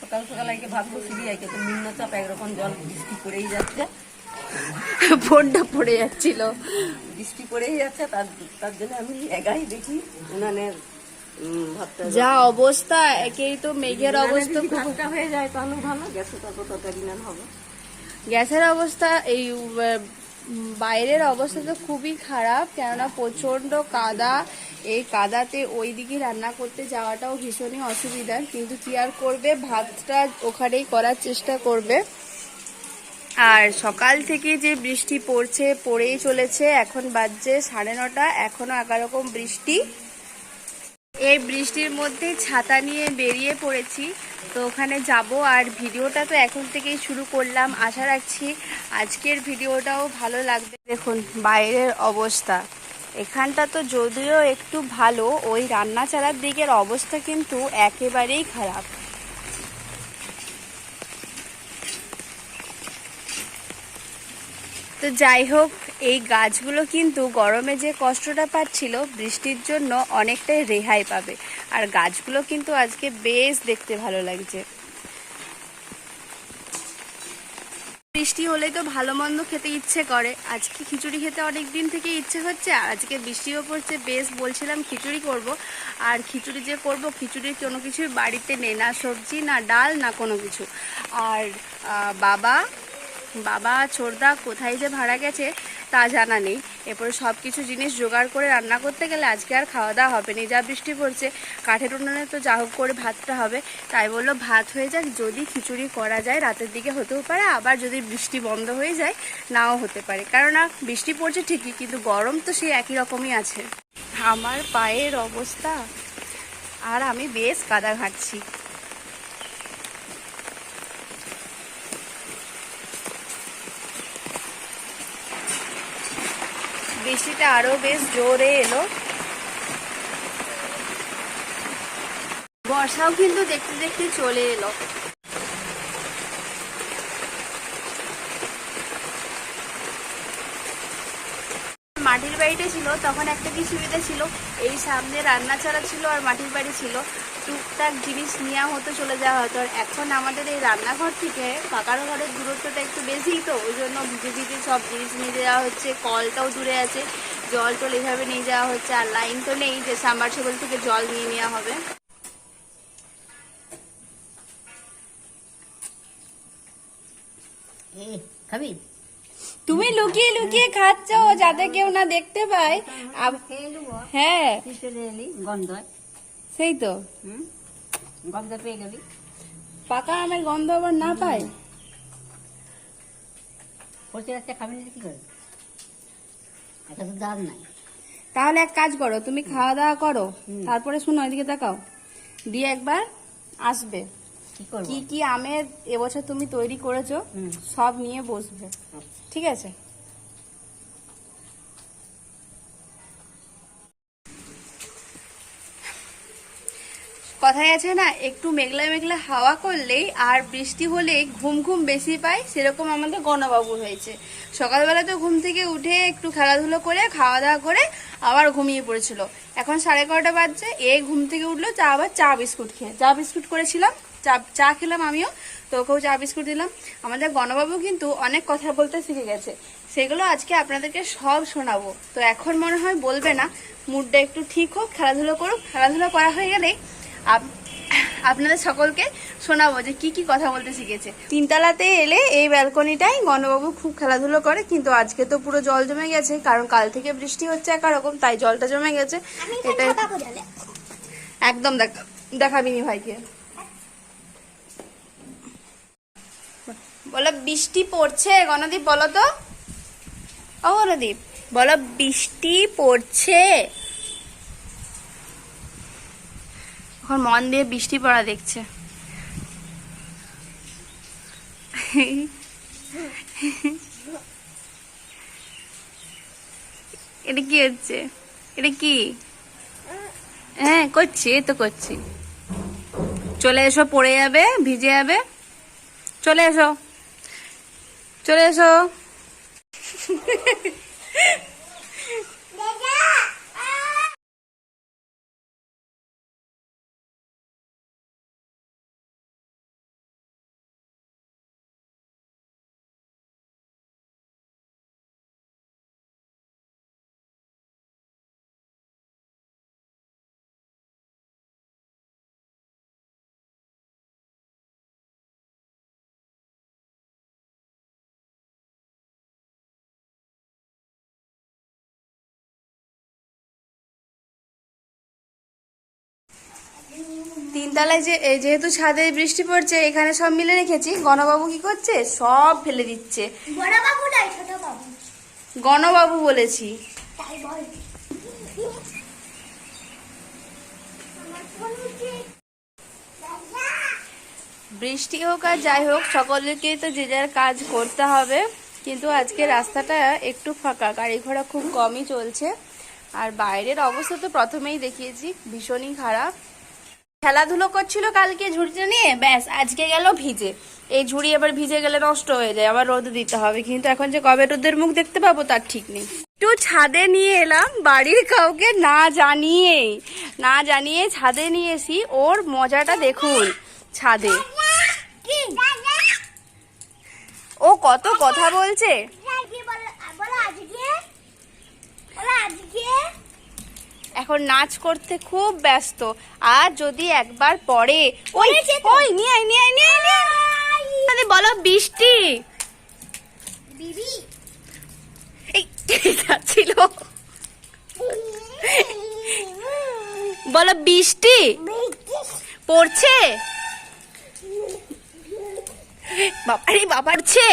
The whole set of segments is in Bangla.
সকাল সকাল আজকে ভাত বসিয়ে আজকে তো নিম্নচাপ একরকম জল বৃষ্টি পড়েই যাচ্ছে। ফোনটা পড়ে যাচ্ছিল। বৃষ্টি পড়েই যাচ্ছে তার তার জন্য আমি একাই দেখি উনানের যা অবস্থা একেই তো মেঘের অবস্থা খুব হয়ে যায় তাহলে ভালো গ্যাসে তত তরকারি না হবে গ্যাসের অবস্থা এই বাইরের অবস্থা তো খুবই খারাপ, কেননা প্রচণ্ড কাদা। এই কাদাতে ওই দিকে রান্না করতে যাওয়াটাও ভীষণই অসুবিধা, কিন্তু কি আর করবে? ভাতটা ওখানেই করার চেষ্টা করবে। আর সকাল থেকে যে বৃষ্টি পড়ছে, পড়েই চলেছে। এখন বাজছে সাড়ে নটা এখনও একারকম বৃষ্টি। এই বৃষ্টির মধ্যে ছাতা নিয়ে বেরিয়ে পড়েছি। তো ওখানে যাব আর ভিডিওটা তো এখন থেকেই শুরু করলাম। আশা রাখছি আজকের ভিডিওটাও ভালো লাগবে। দেখুন, বাইরের অবস্থা। এখানটা তো যদিও একটু ভালো, ওই রান্না চালার দিকের অবস্থা কিন্তু একেবারেই খারাপ। তো যাই হোক এই গাছগুলো কিন্তু গরমে যে কষ্টটা পাচ্ছিল, বৃষ্টির জন্য অনেকটাই রেহাই পাবে। আর গাছগুলো কিন্তু আজকে বেশ দেখতে ভালো লাগছে। বৃষ্টি হলেই তো ভালো মন্দ খেতে ইচ্ছে করে। আজকে খিচুড়ি খেতে অনেক দিন থেকে ইচ্ছে হচ্ছে। আর আজকে বৃষ্টিও পড়ছে, বেশ বলছিলাম খিচুড়ি করব। আর খিচুড়ি যে করব, খিচুড়ির কোনো কিছুই বাড়িতে নেই, না সবজি, না ডাল, না কোনো কিছু। আর বাবা বাবা ছোটদা কোথায় যে ভাড়া গেছে তা জানা নেই। এরপরে সব কিছু জিনিস জোগাড় করে রান্না করতে গেলে আজকে আর খাওয়া দাওয়া হবে না। যা বৃষ্টি পড়ছে, কাঠের উনুনে তো যা হোক করে ভাতটা হবে। তাই বলল, ভাত হয়ে যাক, যদি খিচুড়ি করা যায়, রাতের দিকে হতেও পারে। আবার যদি বৃষ্টি বন্ধ হয়ে যায়, নাও হতে পারে। কারণ কেননা বৃষ্টি পড়ছে ঠিকই, কিন্তু গরম তো সেই একই রকমই আছে। আমার পায়ের অবস্থা। আর আমি বেশ কাদা ঘাঁটছি। বৃষ্টিটা আরও বেশ জোরে এলো। বর্ষাও কিন্তু দেখতে দেখতে চলে এলো। মাটির বাড়িটা ছিল, তখন একটা কি সুবিধা ছিল। এই সামনে রান্না ছাড়া ছিল আর মাটির বাড়ি ছিল। টুকটাক জিনিস নেওয়া হতো চলে যাওয়া হতো। আর এখন আমাদের এই রান্নাঘর থেকে পাকার ঘরের দূরত্বটা একটু বেশিই তো, ওই জন্য ভিজে ভিজে সব জিনিস নিয়ে যাওয়া হচ্ছে, কলটাও দূরে আছে, জল টল এইভাবে নিয়ে যাওয়া হচ্ছে, আর লাইন তো নেই যে সাবমার্সিবল থেকে জল নিয়ে নেওয়া হবে। খাবি? তুমি লুকিয়ে লুকিয়ে খাচ্ছ যাতে কেউ না দেখতে পায়। হ্যাঁ। গন্ধ সেই তো। গন্ধ পেয়ে গেলি পাকা আমের গন্ধ আবার না পায়? পচে যাচ্ছে খাবি না কি করে এটা তো দাম নাই তাহলে এক কাজ করো তুমি খাওয়া দাওয়া করো তারপরে শুনো এদিকে তাকাও। দিয়ে একবার আসবে। কি কি কি আমের এবছর তুমি তৈরি করেছ সব নিয়ে বসবে। ঠিক আছে। কথায় আছে না, একটু মেঘলা মেঘলা হাওয়া করলেই আর বৃষ্টি হলেই ঘুম ঘুম বেশি পায়, সেরকম আমাদের গণবাবু হয়েছে। সকালবেলা তো ঘুম থেকে উঠে একটু খেলাধুলো করে খাওয়া দাওয়া করে আবার ঘুমিয়ে পড়েছিল। এখন সাড়ে এগারোটা বাজছে, এ ঘুম থেকে উঠল, চা আবার চা বিস্কুট খেয়ে, চা বিস্কুট করেছিলাম, চা চা খেলাম আমিও তো ওকেও চা বিস্কুট দিলাম। আমাদের গণবাবু কিন্তু অনেক কথা বলতে শিখে গেছে। সেগুলো আজকে আপনাদেরকে সব শোনাবো। তো এখন মনে হয় বলবে না মুডটা একটু ঠিক হোক খেলাধুলো করুক। খেলাধুলো করা হয়ে গেলেই আপ- আপনাদের সকলকে শোনাবো যে কি কি কথা বলতে শিখেছে। তিনতলাতে এলে এই ব্যালকনিটাই গণবাবু খুব খেলাধুলো করে কিন্তু আজকে তো পুরো জল জমে গেছে কারণ কাল থেকে বৃষ্টি হচ্ছে একরকম তাই জলটা জমে গেছে। এটা একদম দেখা দেখাবি নি ভাইকে। বলো, বৃষ্টি পড়ছে? গণদীপ, বলো তো। ও গণদীপ বলো, বৃষ্টি পড়ছে? এখন মন দিয়ে বৃষ্টি পড়া দেখছে। এটা কি হচ্ছে? এটা কি? হ্যাঁ করছি, এই তো করছি। চলে এসো, পড়ে যাবে, ভিজে যাবে। চলে এসো। চলে এসো। তিনতলায় যে এই যেহেতু ছাদে বৃষ্টি পড়ছে এখানে সব মিলে রেখেছি। গণবাবু কি করছে? সব ফেলে দিচ্ছে। গণবাবু বলেছি। বৃষ্টি হোক আর যাই হোক সকলকেই তো যে যার কাজ করতে হবে। কিন্তু আজকে রাস্তাটা একটু ফাঁকা গাড়ি ঘোড়া খুব কমই চলছে। আর বাইরের অবস্থা তো প্রথমেই দেখিয়েছি ভীষণই খারাপ। খেলাধুলো করছিল কালকে ঝুড়িটা নিয়ে, ব্যাস, আজকে গেল ভিজে। এই ঝুড়ি আবার ভিজে গেলে নষ্ট হয়ে যায়, আবার রোদ দিতে হবে। কিন্তু এখন যে কবে রোদের মুখ দেখতে পাবো তার ঠিক নেই। একটু ছাদে নিয়ে এলাম, বাড়ির কাউকে না জানিয়ে না জানিয়ে ছাদে নিয়ে এসি। ওর মজাটা দেখুন, ছাদে। ও কত কথা বলছে। আজকে? এখন নাচ করতে খুব ব্যস্ত। আর যদি একবার পড়ে ওই ওই নিয়ে আয়, নিয়ে আয়, নিয়ে আয়, বলো বৃষ্টি। বিবি। এই যাচ্ছিল। বলো বৃষ্টি। পড়ছে? বাবারে বাবারছে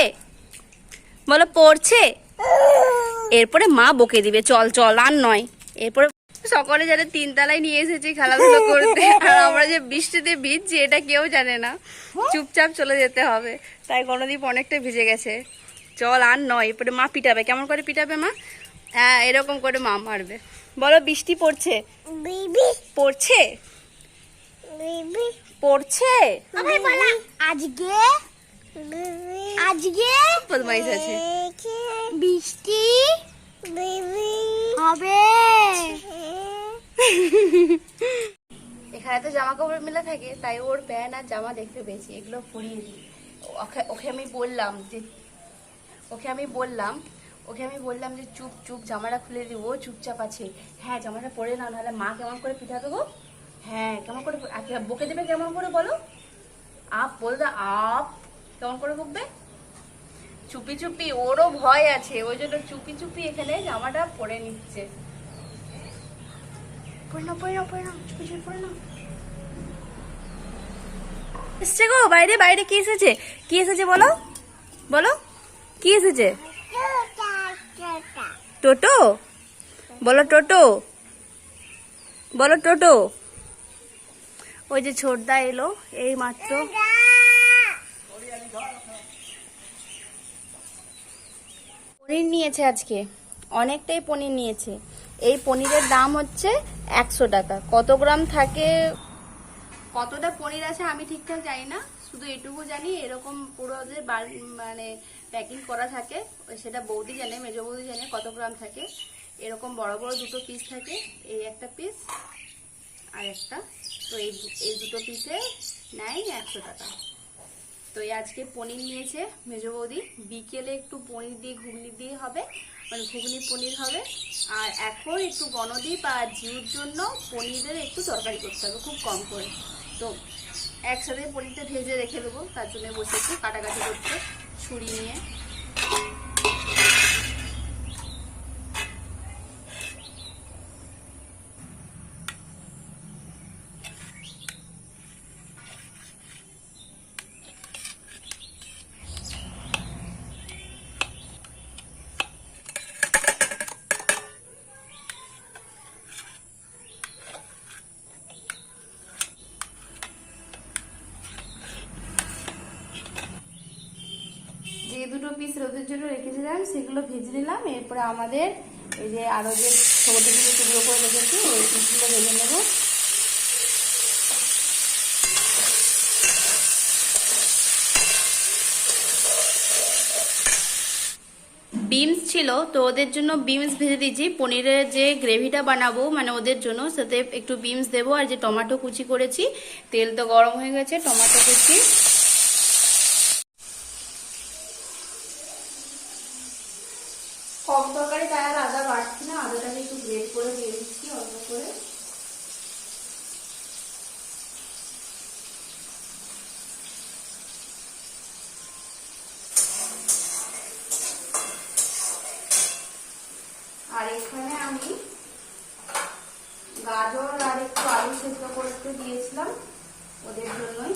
বলো পড়ছে? এরপরে মা বকে দিবে চল চল আর নয়। এরপরে সকলে যারা তিনতলায় নিয়ে এসেছি খেলাধুলো করতে। আর আমরা যে বৃষ্টিতে ভিজছি এটা কেউ জানে না। চুপচাপ চলে যেতে হবে। তাই গণদীপ অনেকটা ভিজে গেছে। চল আর নয় এরপরে মা পিটাবে। কেমন করে পিটাবে মা? হ্যাঁ এরকম করে মা মারবে। বলো বৃষ্টি পড়ছে? পড়ছে? পড়ছে? আজকে? আজকে? বদমাইশ আছে। বৃষ্টি? হবে। এখানে তো জামা কাপড় মেলা থাকে, তাই ওর প্যান্ট আর জামা দেখতে পেয়েছি, এগুলো পরিয়ে দিই। ওকে আমি বললাম যে, ওকে আমি বললাম, ওকে আমি বললাম যে, চুপ চুপ, জামাটা খুলে দিব ও চুপচাপ আছে। হ্যাঁ জামাটা পরে নাও, নাহলে মা কেমন করে পিঠা দেবো? হ্যাঁ কেমন করে বকে দেবে কেমন করে বলো? আপ বলবে আপ। কেমন করে বকবে? চুপি চুপি, ওরও ভয় আছে, ওই জন্য চুপি চুপি এখানে জামাটা পরে নিচ্ছে। গো, বাইরে বাইরে, কি এসেছে? কি এসেছে বলো? বলো, কি এসেছে? টোটো? বলো টোটো। বলো, টোটো। ওই যে ছোটদা এলো, এই মাত্র। নিয়েছে আজকে। অনেকটাই পনির নিয়েছে। এই পনিরের দাম হচ্ছে একশো টাকা। কত গ্রাম থাকে? কতটা পনির আছে আমি ঠিকঠাক জানি না। শুধু এটুকু জানি, এরকম পুরো যে মানে প্যাকিং করা থাকে, সেটা বৌদি জানে, মেজো বৌদি জানে কত গ্রাম থাকে। এরকম বড় বড় দুটো পিস থাকে, এই একটা পিস আর একটা। তো এই এই দুটো পিসে নেয় একশো টাকা। তো এই আজকে পনির নিয়েছে মেজো বৌদি। বিকেলে একটু পনির দিয়ে, ঘুগনি দিয়ে হবে। মানে ঘুগনি পনির হবে। আর এখন একটু গণদীপ আর জিউর জন্য পনিরের একটু তরকারি করতে হবে, খুব কম করে। তো একসাথে পনিরটা ভেজে রেখে দেবো, তার জন্য বসে একটু কাটাকাটি করতে, ছুরি নিয়ে। যে দুটো পিস রোদের জন্য রেখেছিলাম, সেগুলো ভেজে নিলাম। এরপরে আমাদের এই যে আরও যে ছোট ছোট টুকরো করে রেখেছি, ওই পিসগুলো ভেজে নেব। বিমস ছিল, তো ওদের জন্য বিমস ভেজে দিয়েছি। পনিরের যে গ্রেভিটা বানাবো মানে ওদের জন্য, সাথে একটু বিমস দেবো। আর যে টমেটো কুচি করেছি, তেল তো গরম হয়ে গেছে, টমেটো কুচি কম তরকারি তাই আর আদা বাড়ছি না আদাটাকে একটু গ্রেট করে দিয়ে দিচ্ছি অল্প করে আর এখানে আমি গাজর আর একটু আলু সেদ্ধ করতে দিয়েছিলাম ওদের জন্যই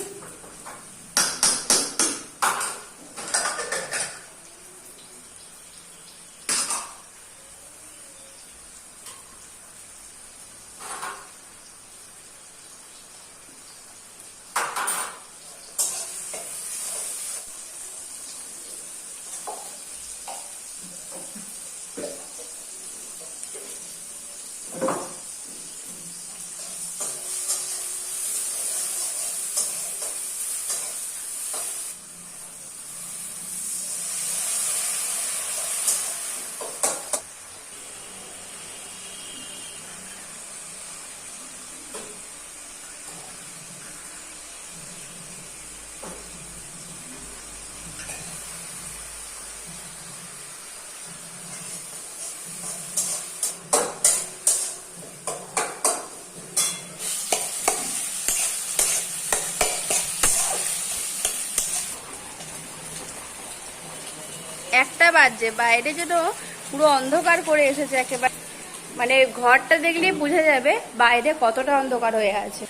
একটা বাজছে বাইরে যেন পুরো অন্ধকার করে এসেছে একেবারে। মানে ঘরটা দেখলেই বোঝা যাবে বাইরে কতটা অন্ধকার হয়ে আছে।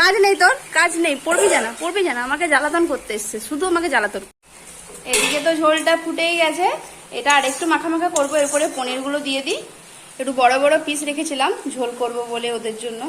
কাজ নেই তোর, কাজ নেই। পড়বি জানা পড়বি জানা। আমাকে জ্বালাতন করতে এসছে। শুধু আমাকে জ্বালাতন। এদিকে তো ঝোলটা ফুটেই গেছে। এটা আর একটু মাখা মাখা করব। এরপরে পনিরগুলো দিয়ে দিই। একটু বড় বড় পিস রেখেছিলাম। ঝোল করব বলে ওদের জন্য।